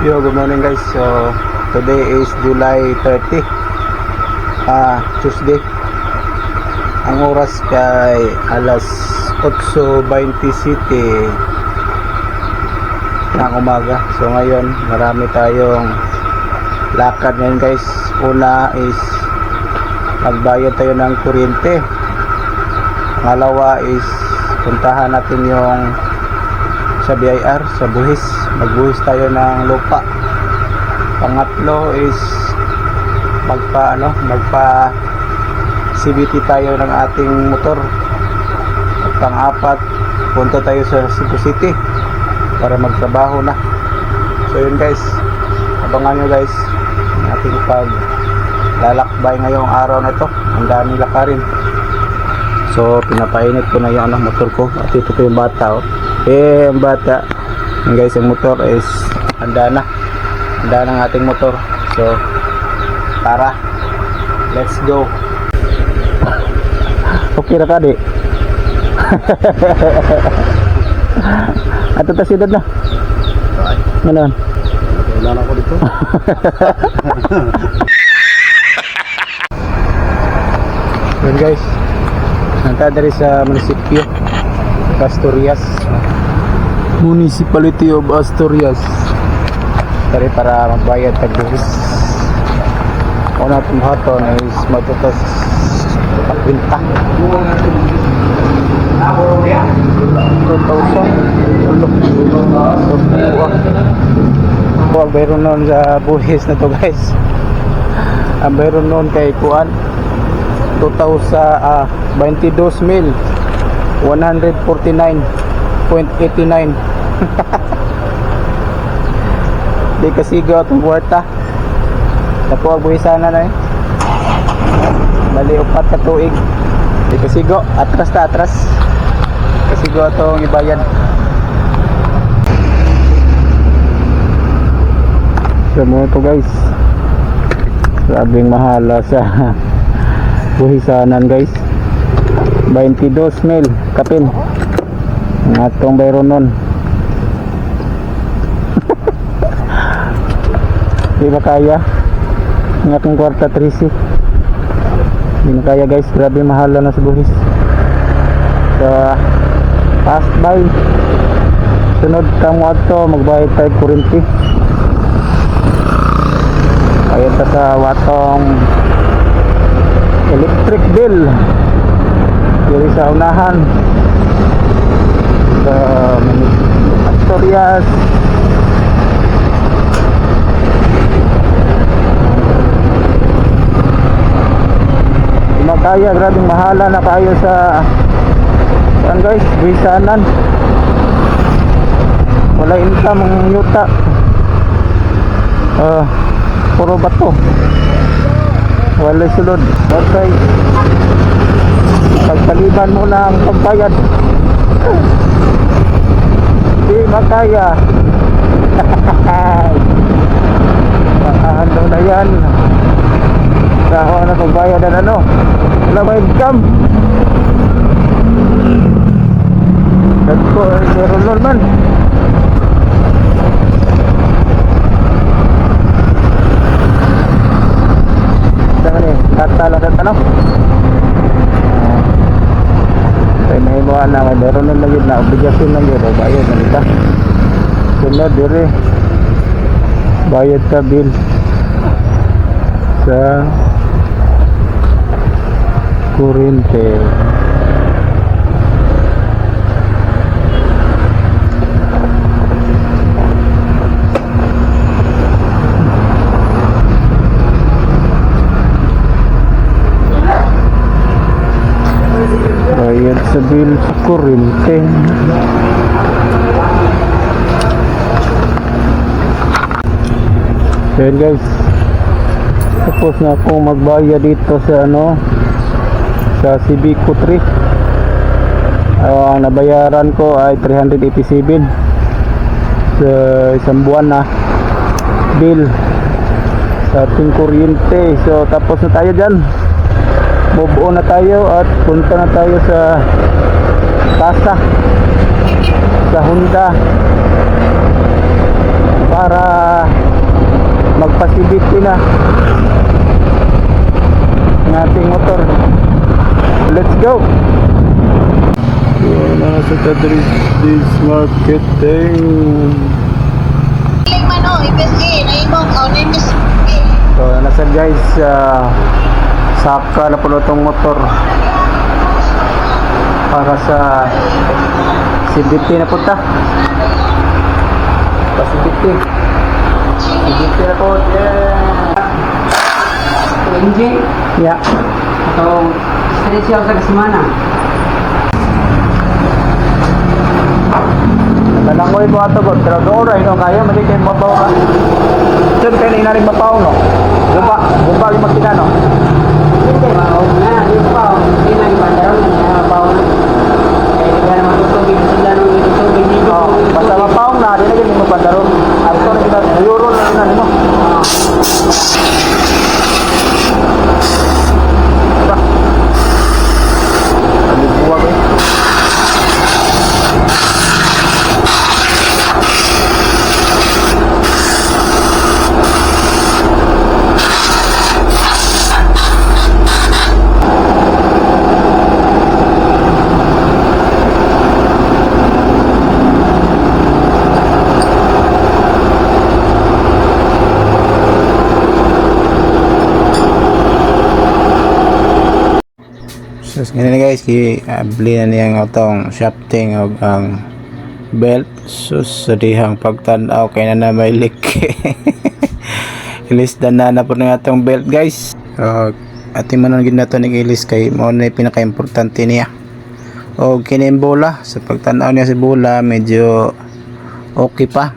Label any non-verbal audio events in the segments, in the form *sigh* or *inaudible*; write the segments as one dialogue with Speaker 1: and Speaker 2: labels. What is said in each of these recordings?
Speaker 1: Yo, good morning guys. So, today is July 30. Ah, Tuesday. Ang oras kay alas 8.27 ng umaga. So, ngayon, marami tayong lakad ngayon guys. Una is magbayad tayo ng kuryente. Pangalawa is puntahan natin yung sa BIR, sa buhis. Magbuhis tayo ng lupa. Pangatlo is magpa ano, magpa CVT tayo ng ating motor. At pang-apat, punta tayo sa Cebu City para magtrabaho na. So yun guys, abangan nyo guys ang ating pag lalakbay ngayong araw na ito. Ang daming lakarin. So, pinapainit ko na yung ano, motor ko. At ito ko yung bata, oh. Eh, ang bata. Yan guys, ang motor is handa na. Handa ang ating motor. So, tara. Let's go. Okay na ka, di? *laughs* Ato ta siyudad na. Ngayon.
Speaker 2: Wala na ako dito. *laughs*
Speaker 1: Yun guys. Nanta dari sa munisipyo. Asturias. Municipality of Asturias. Dari para magbayad tag buhis. Una itong haton is matutas pakwinta. 2,000. So, ang bayron noon sa buhis na to guys. Ang bayron noon kay Kuan 2000 ah 22 mil 149.89 di kasigo atong kwarta. Ang buhisana na eh. Bali upat ka tuig. Di kasigo atras ta atras. Kasigo atong ibayad. So mo to guys. Sabing mahala sa *laughs* buhisanan guys 22 mil kapin ang atong bayron nun. Di ba kaya? Ang atong kwarta 3C di na kaya guys. Grabe mahal na sa buhis so pass by sunod ka mo ato magbayad tayo kurinti. Bayad ta sa watong electric bill diri sa unahan. Sa Asturias Di na kaya grabing mahala na kayo sa saan guys? Bisanan. Wala income ang yuta. Ah, puro bato. Wala sulod. Okay pagpaliban mo ang pagbayad. Di makaya Paano na yan? Kaho na pagbayad na ano? Wala ba income Nagko Meron nun man. Saan ni? Tatala mga na kay meron na yun na obligasyon lang yun. Bayad na nita sunod dire. Bayad ka bill. Sa kurente bayad bill so yun guys. Tapos na akong magbayad dito sa ano sa Civico 3 Ah, ang nabayaran ko ay 387 sa isang buwan na bill. Sa ating kuryente. So tapos na tayo dyan. Bubuo na tayo at punta na tayo sa Tasa sa Honda para facility na ng ating motor. Let's go! Yan na sa Tadris this marketing.
Speaker 2: Piling man o, IPSA, naimong, o, naimong
Speaker 1: So, nasa guys, uh, saka na po itong motor para sa CBT na punta. Pa CBT. CBT na po. Yeah.
Speaker 3: Engine
Speaker 1: Yeah.
Speaker 3: atau spesial sa semana.
Speaker 1: Nalangoy po ato po. Pero doon rin, no, kaya mali kayo mabaw ka. Diyan kayo na inaring mapaw, no? Guba, guba yung makina, no?
Speaker 3: Hindi pa, na, di pa, hindi na ipandaron na pa. Eh, kaya naman tutubig sila nung itutubig dito.
Speaker 1: Oh, basta mapaw na, di na ganyan mo pandaron. Ay, ito na gina, euro na gina mo. Diba? Ano buwag eh? So, ganyan na guys, kibli na niyang atong shafting o ang belt. So, sa pagtanaw kay na na may leak. *laughs* Ilis na na po ng atong belt guys. So, ating manon gid nato ning ilis kay mo na yung pinaka-importante niya. O kini yung bola, sa pagtanaw niya si bola medyo okay pa.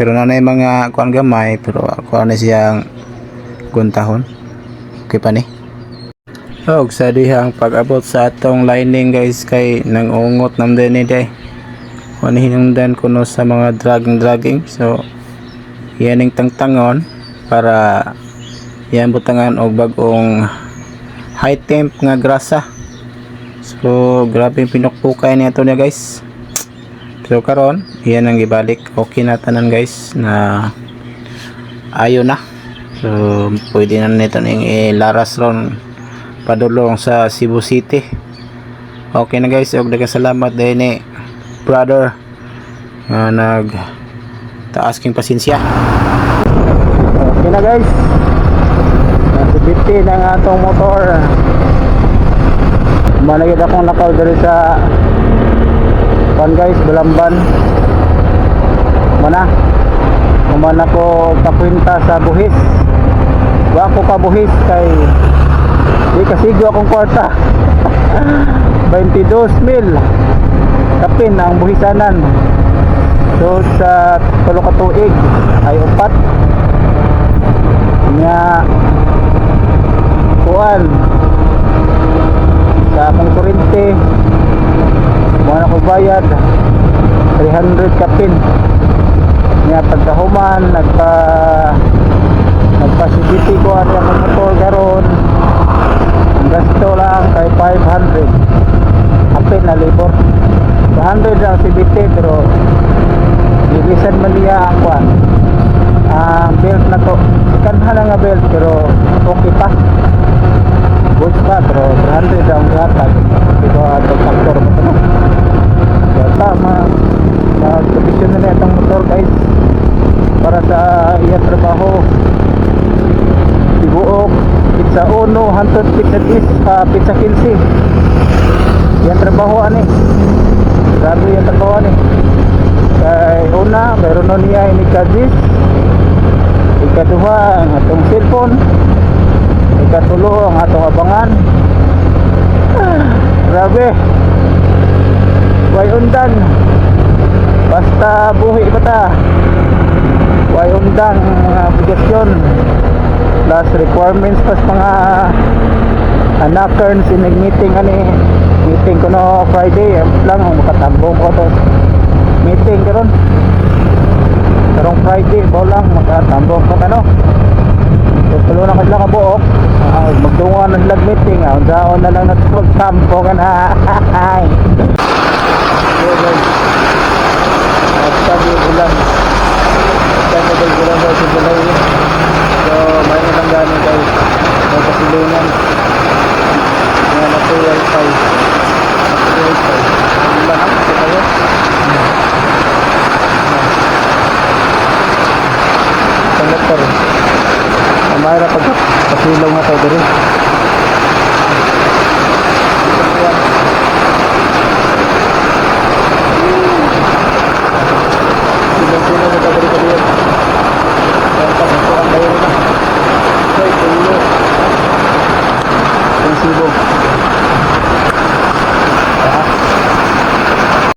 Speaker 1: Pero na na yung mga kuan gamay, pero ako na siyang guntahon. Okay pa ni. Og sa dihang pag-abot sa atong lining guys kay nang ungot nam din ni day. Kung hinungdan sa mga dragging dragging. So yan ang tangtangon para yan butangan og bagong high temp nga grasa. So grabe yung pinukpukay niya niya guys. So karon yan ang ibalik. Okay na tanan guys na ayo na. So pwede na nito ning ilaras ron padulong sa Cebu City. Okay na guys, og daghang salamat din ni brother nga nag taas king pasensya. Okay na guys. Nasibiti ng atong motor. Managid akong nakaw diri sa pan guys, Balamban. Mana? Kuman ako kapunta sa buhis. Wa ko ka buhis kay Di kasigo akong kwarta. *laughs* 22 mil. Kapin ang buhisanan. So sa tulo ka tuig ay upat. Nga kuan sa akong kurente mo ko bayad 300 kapin nga pagkahuman nagpa nagpa-CBT ko ano ang motor karon gasto lang kay 500 apin na libor 100 ang CBT pero bilisan man niya ang kwan. Ang belt na to. Sikanhan na nga belt pero okay pa. Goods pa pero 300 ang gatag dito ang factor mo to yata ma mag-provision na itong motor guys. Para sa iyang trabaho. Tibuok Pizza Uno Hantot Pizza Dis uh, Pizza Kilsi Yan trabaho ani. Grabe yan trabaho ani. Kay una Meron na niya ini kadis Ikaduha ang atong cellphone. Ikatulo ang atong abangan. Ah, Grabe. Way undan. Basta buhi ba ta? Way undang mga obligasyon plus requirements plus mga anakern sinig meeting ani meeting ko no Friday eh, lang ang makatambong ko to. Meeting karon karong Friday bo lang makatambong ko ano. So tulo na kadla ka buok uh, magdungan na sila meeting ah. Unsaon na lang nagtambong na *laughs*